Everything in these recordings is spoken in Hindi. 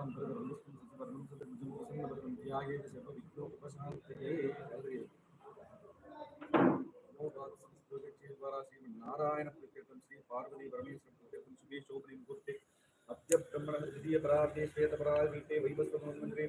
ಅಂತರ್ಗತ ಒಂದು ಸಂಸದ ಮುಜುಂಬಸನ್ನ ಬರುವಂತೆ ಆಗಿದೆ ಶಪವಿತ್ತು ಉಪಶಾಂತಯೇ ಅಲ್ರಿ द्वारा श्री नारायण प्रत्यर्थम श्री पार्वती परमेश्वर प्रत्यर्थम सुखे शोभने मुकुर्ते अत्यब्रह्मण द्वितीय परार्थे श्वेत परार्थे वैवस्वत मंत्रे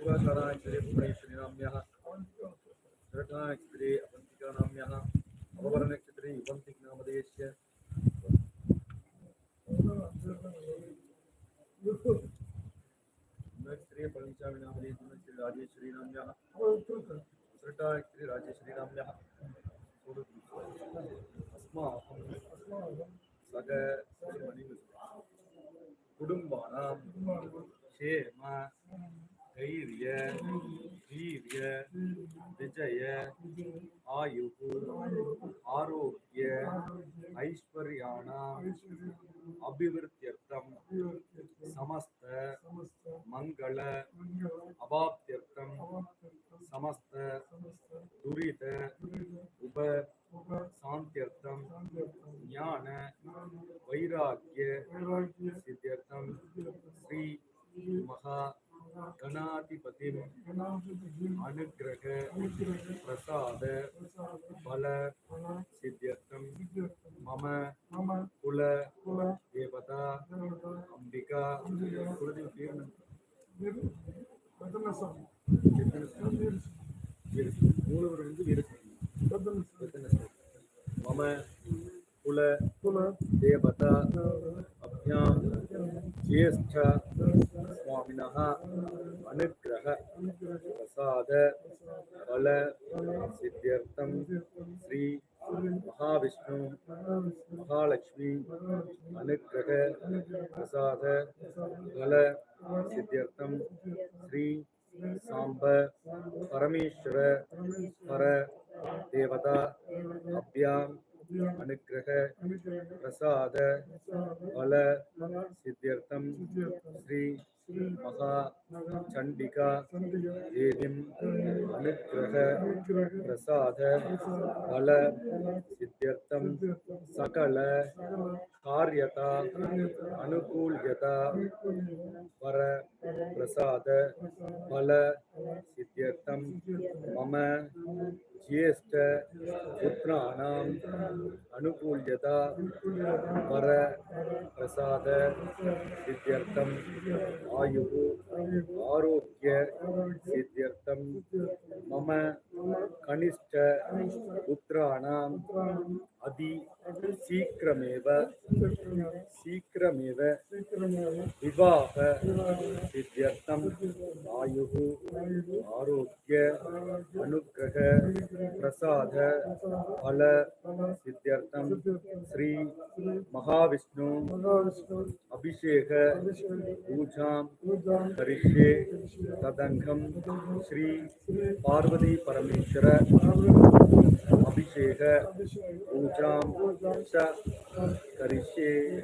भुवनेश्वरी नाम्यः श्रद्धा मंगल பிரசாத பல பிரசாத பல சித்தியர்த்தம் சகல காரியதா அனுகூல்யதா வர பிரசாத பல சித்தியர்த்தம் மம ஜேஷ்ட புத்திராணாம் அனுகூல்யதா வர பிரசாத சித்தியர்த்தம் ஆயுகு फल सिद्ध्यर्थं श्री महाविष्णु। अभिषेक पूजां करिष्ये। तदङ्गं श्री पार्वती परमेश्वर। अभिषेक पूजा करिष्ये।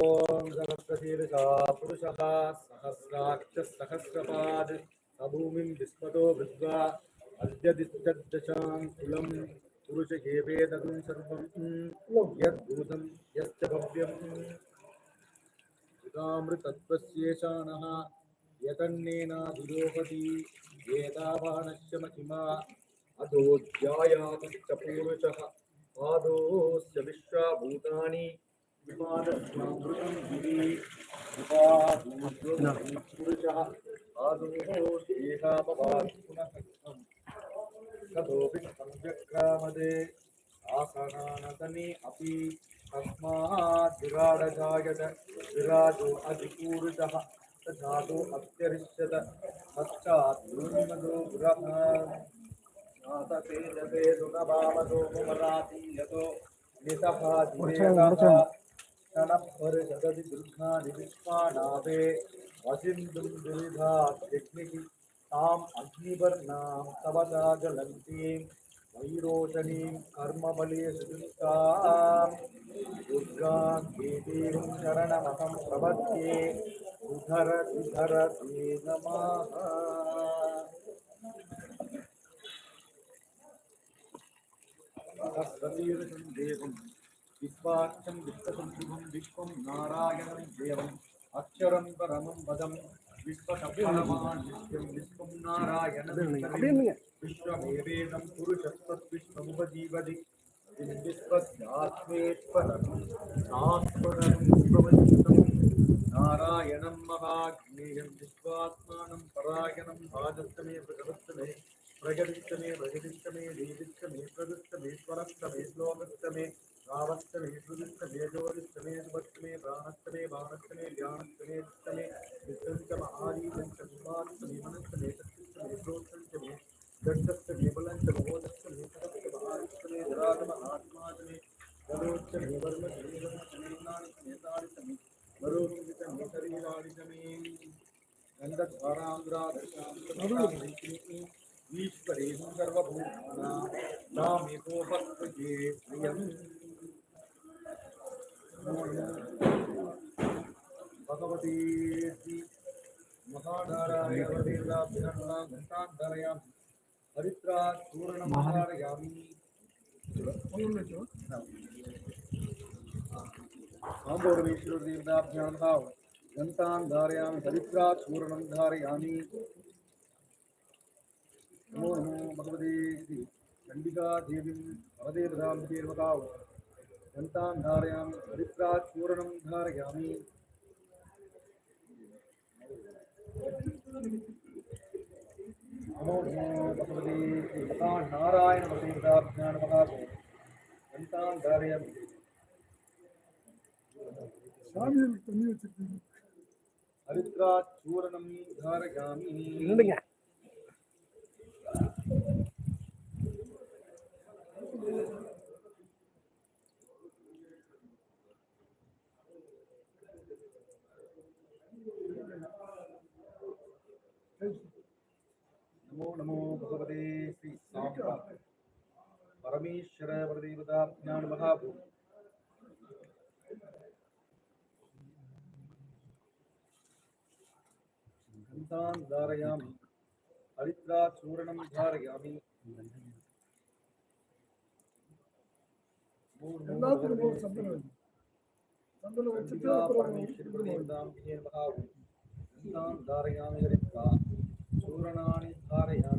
ॐ सहस्रशीर्षा पुरुषः सहस्राक्षसहस्रपाद् सभूमिं विस्मतो भृत्वा अद्यदिष्टद्दशां कुलं सर्वं यद्भूतं यश्च भव्यं सुधामृतत्वस्येषाणः यतन्नेनाधिरोहति वेदावानश्च महिमा अधोध्यायातश्च पूरुषः पादोऽस्य विश्वा भूतानि ततोऽपि सम्यक्रामदे आसनानतने अपि तस्मात् विराडजायत विराजो अधिपूरुषः स जातो अत्यरिष्यत पश्चात् भूमिमदो गृहः नितः क्षणपरिषदति दुर्गानि विश्वानाभे वसिन्धुं दुरिधा यज्ञिः ताम् अग्निवर्णां दुर्गां प्रपद्ये उधर उधर ते नमः விஸ்வாட்சம் விஸ்வசம்புகம் விஸ்வம் நாராயணம் தேவம் அக்ஷரம் பரமம் பதம் விஸ்வகபலவான் விஸ்வம் விஸ்வம் நாராயணம் விஸ்வமேவேதம் புருஷஸ்வத் விஸ்வமுபஜீவதி விஸ்வத்யாத்மேஸ்வரம் சாஸ்வரம் விஸ்வவந்திதம் நாராயணம் மகாக்னேயம் விஸ்வாத்மானம் பராயணம் பாதத்தமே பிரகவத்தமே பிரகவித்தமே हरिद्रा चूर्णं धारयामि साम्बोरमेश्वरदेवताभ्यां धारयामि हरिद्रा धारयामि। नमो नमो भगवते श्री भवदेवतां देवताौ घण्टां धारयामि हरिद्रा धारयामि। नमो भगवते भगवान् नारायणवतीर्दाभ्यानमः घण्टां धारयामि हरिद्रा चूरणं धारयामि वरदेवतां विजय महाभू घण्टां धारयामि हरिद्रा चूर्णानि धारयामि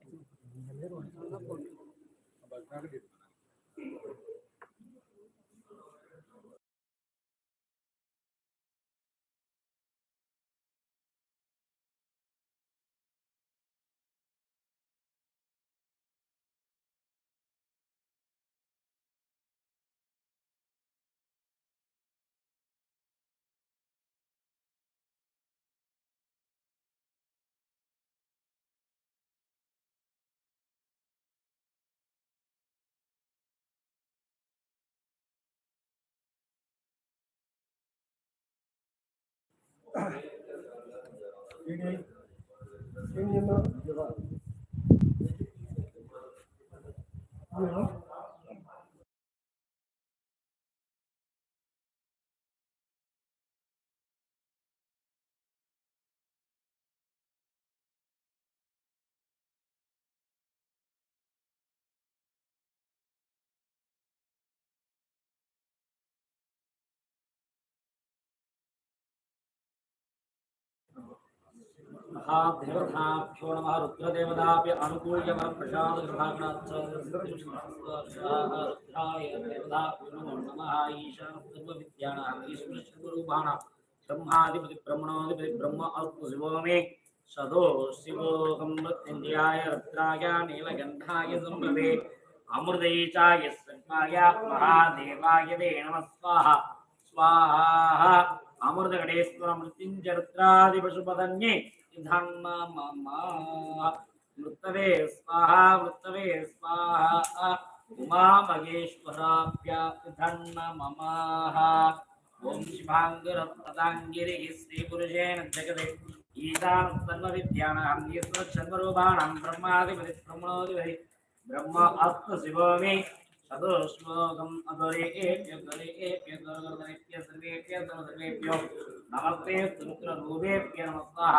Union, Union, महादेवताभ्यो नमः रुद्रदेवताभ्य अनुकूल्य वरप्रसाद रुद्राय देवताभ्यो नमो नमः ईशान सर्वविद्यानां ईश्वरस्वरूपाणां ब्रह्माधिपति ब्रह्मणोधिपति ब्रह्म अल्पशिवो मे सदो शिवोऽहं मृत्युञ्जयाय रुद्राय नीलगन्धाय संभवे अमृतैचाय सर्वाय महादेवाय ते नमः स्वाहा स्वाहा अमृतगणेश्वर मृत्युञ्जरुद्रादिपशुपदन्ये धन्न मम मृतवे स्वाहा मृतवे स्वाहा उमा महेश्वराभ्य धन्न मम ॐ शिवाङ्गरत्तदाङ्गिरिः श्रीपुरुषेण जगदे ईशानस्तन्मविद्यानां ईश्वरचन्द्रूपाणां ब्रह्माधिपति ब्रह्मणोधिपति ब्रह्म अस्तशिवो मे सदोश्लोकम् अगरे एप्य गरे एप्य गरगरगरेप्य सर्वेप्य सर्वसर्वेभ्यो नमस्ते रुद्ररूपेभ्य नमः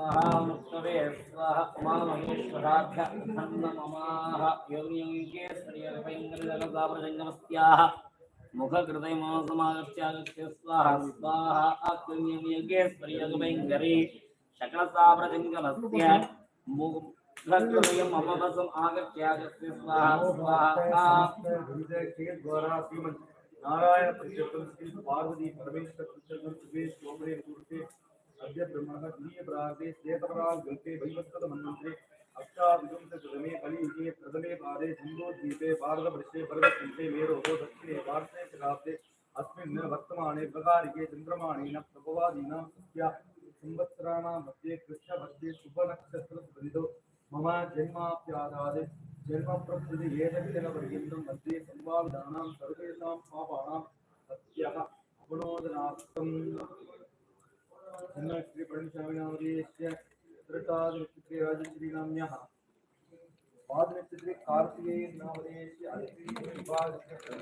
स्वाहा मुक्तवे स्वाहा उमामहेश्वराभ्य धन्न ममाः योगियोगे मुखकृते मासमागत्यागत्य स्वाहा स्वाहा आत्मयोगे शकलसाप्रजङ्गमस्य मुखकृतयम् अमवसम् आगत्यागत्य स्वाहा स्वाहा। नारायण पार्वती, परमेश्वर प्रत्यक्षम सुरेश अद्य ब्रह्मणः द्वितीय प्रार्थे श्वेतपराग गल्पे वैवस्वत मन्वन्त्रे अष्टाविंशति प्रथमे कलियुगे प्रथमे पादे सिन्धुद्वीपे भारतवर्षे भरतखण्डे मेरोः दक्षिणे भारते शताब्दे अस्मिन् वर्तमाने प्रकारिके चन्द्रमाणेन प्रभवादीनां सत्या। संवत्सराणां मध्ये कृष्णमध्ये शुभनक्षत्रसुबन्धौ मम जन्माप्यादादे जन्मप्रकृति एतज्जनपर्यन्तं मध्ये संवादानां सर्वेषां पापानां सत्यः अपनोदनार्थम् श्री पळनिस्वामिनामधेयस्य त्रिटादिनक्षत्रे राजश्रीनाम्यः पादनक्षत्रे कार्तिकेयनामधेयस्य अतिविभागनक्षत्रे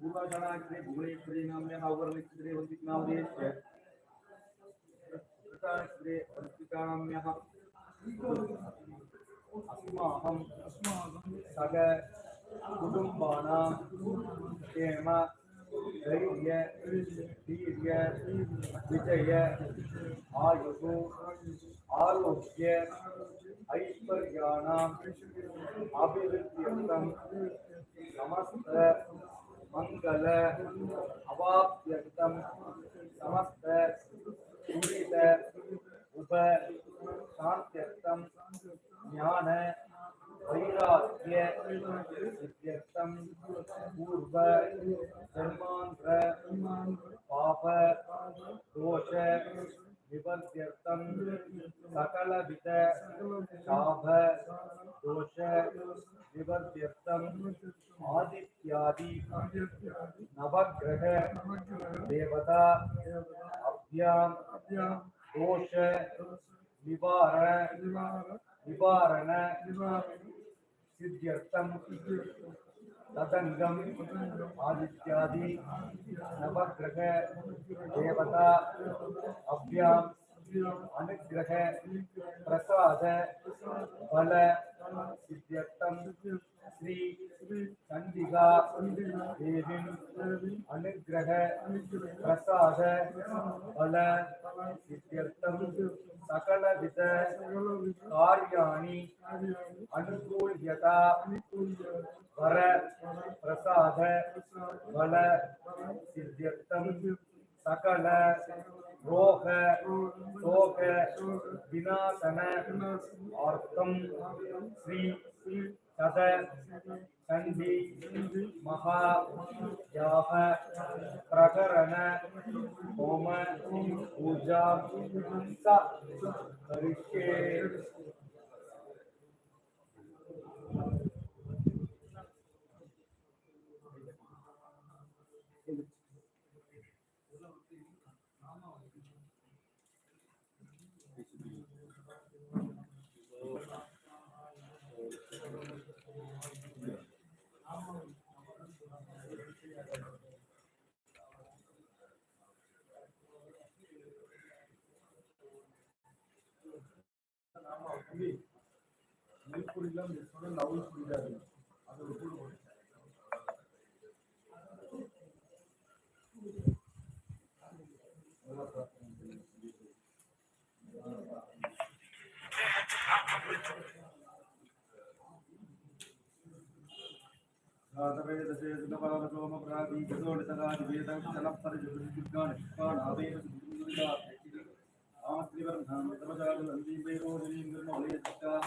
मूलानक्षत्रे भुवनेश्वरी नाम्यः औवर्णक्षत्रे वन्दिकनामधेयस्य कृतानक्षत्रे वन्दिकानाम्यः अस्माकम् सग कुटुम्बानां क्षेम தைரிய வீரிய விஜய ஆயுசு ஆரோக்கிய ஐஸ்வர்யானாம் அபிவிருத்தியர்த்தம் சமஸ்த மங்கள அவாப்தியர்த்தம் சமஸ்த துரித உப சாந்தியர்த்தம் ஞான वैराग्य पूर्व जन्मान्तर पाप दोष निवर्त्यर्थं सकलविध शाभ दोष निवर्त्यर्थं आदित्यादि नवग्रह देवता अभ्यां दोष निवारण निवारण तदङ्गम् आदित्यादि नवग्रह देवता अभ्याम् अनुग्रह प्रसाद फल श्री चण्डिका देवीम् अनुग्रह प्रसाद फल सिद्ध्यर्थं सकलविध कार्याणि अनुकूल्यता वर प्रसाद बल सिद्ध्यर्थम सकल रोग शोक विनाशन अर्थम श्री सद सन्धि महा film is for a loud speaker. அது ஒரு கூட ஆஸ்திரிவரம் தர்மஜாலம் அந்திபைரோஜனீந்திரமௌலேயத்தாக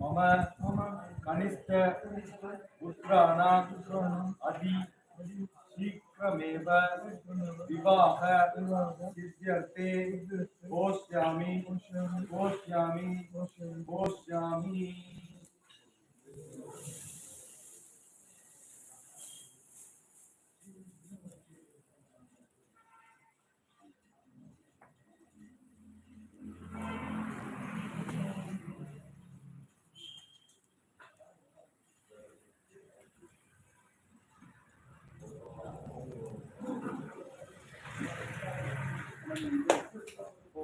मम कनिष्ठ पुत्राणाम् अति शीघ्रमेव विवाह सिद्ध्यर्थे। घोष्यामि घोष्यामि घोष्यामि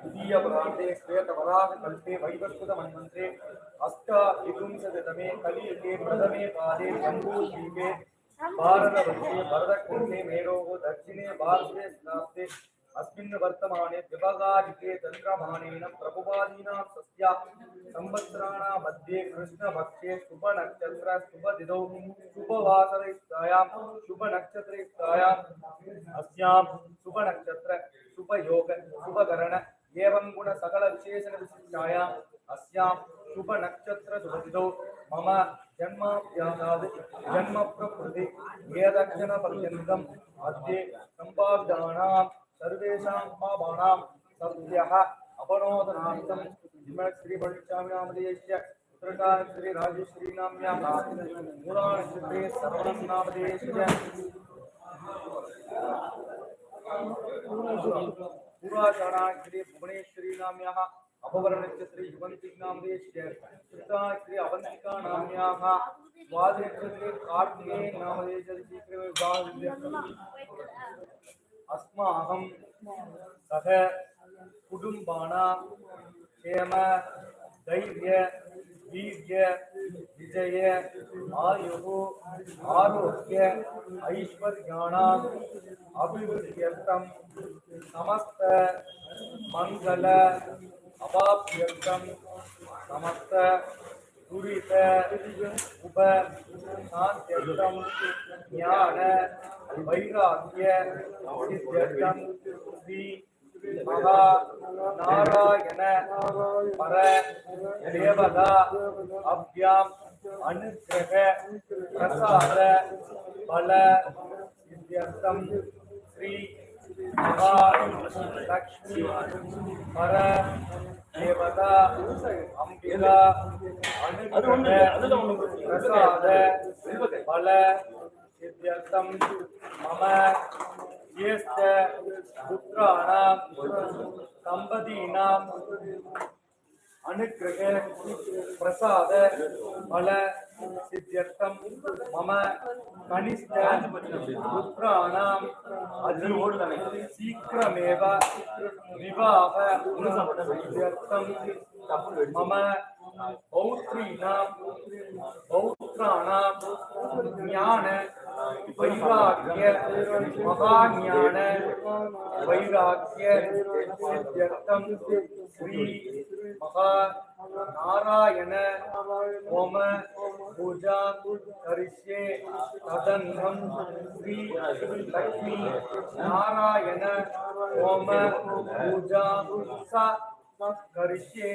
श्री द्वितीय परार्धे श्वेतवराह कल्पे वैवस्वत मन्वन्त्रे अष्ट विपुंसतमे कलियुगे प्रथमे पादे जम्बूद्वीपे भारतवर्षे भरतखण्डे मेरोः दक्षिणे भारते स्नाप्ते अस्मिन् वर्तमाने विभगादिके चन्द्रमानेन प्रभुवादीनां सस्या संवत्सराणां मध्ये कृष्णपक्षे शुभनक्षत्र शुभदिनौ शुभवासरयुक्तायां शुभनक्षत्रयुक्तायाम् अस्यां शुभनक्षत्र शुभयोग शुभकरण एवं गुण सकल विशेषण विशिष्टायाम् अस्यां शुभनक्षत्र शुभदिनौ मम जन्माभ्यासाद् जन्म प्रकृति वेदक्षणपर्यन्तं मध्ये सम्पादितानां सर्वेषां पापानां सद्यः अपनोदनार्थं श्री पञ्चामिनामदेश्य पुत्रकार श्री राजेश्वरी नाम्याः मूलानक्षत्रे सर्वनामदेश्य पुराचारा श्री भुवनेश्वरी नाम्याः अपवर्णस्य श्री युवन्ती नामदेश्य कृता श्री अवन्तिका नाम्याः स्वादिनक्षत्रे कार्तिकेय नामदेश्य शीघ्रमेव विवाहः अस्माकं सह कुटुम्बानां क्षेम, धैर्य, वीर्य विजय आयु आरोग्य ऐश्वर्याणा अभिवृद्धि समस्त मंगल अभाप्यर्थ समस्त दुरीत उप शांत ज्ञान वैराग्य श्री மகா நாராயண பர தேவதா அப்யாம் அனுக்கிரக பிரசாத பல சித்தியர்த்தம் ஸ்ரீ மகா லக்ஷ்மி பர தேவதா அம்பிகா அனுக்கிரக பிரசாத பல सिद्ध्यर्थं मम ज्येष्ठ पुत्राणां दम्पतीनाम् अनुग्रह प्रसाद फल सिद्ध्यर्थं मम कनिष्ठ पुत्राणाम् अति शीघ्रमेव विवाह सिद्ध्यर्थं मम पौत्रीणां पौत्राणां ज्ञान वैराग्य महाज्ञान वैराग्य श्री महा नारायण होम पूजा करिष्ये श्री लक्ष्मी नारायण होम पूजा करिष्ये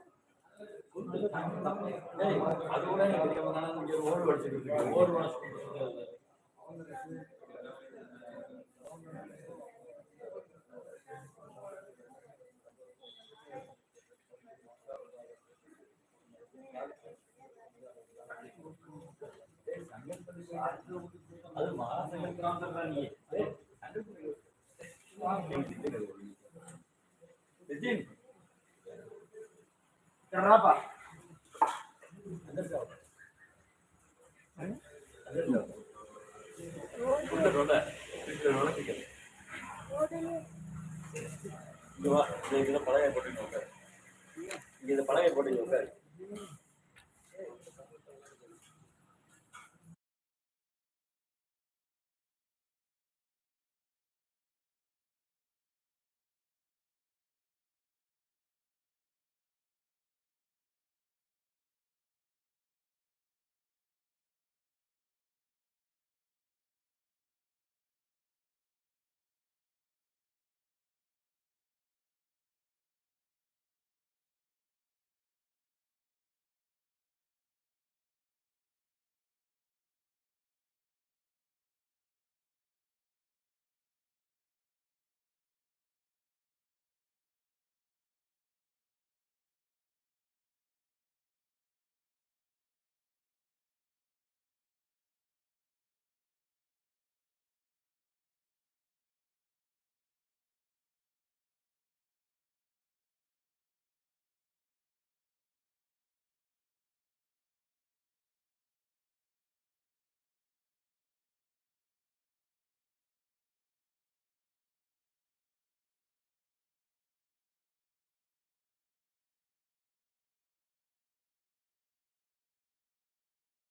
அதோட இங்க ஓடு வடிச்சிட்டு இருக்கு ஓடு அது மாசங்கிராந்தி நிதின் ചെറാപ്പ ഇങ്ങനെ പഴയ പൊട്ടി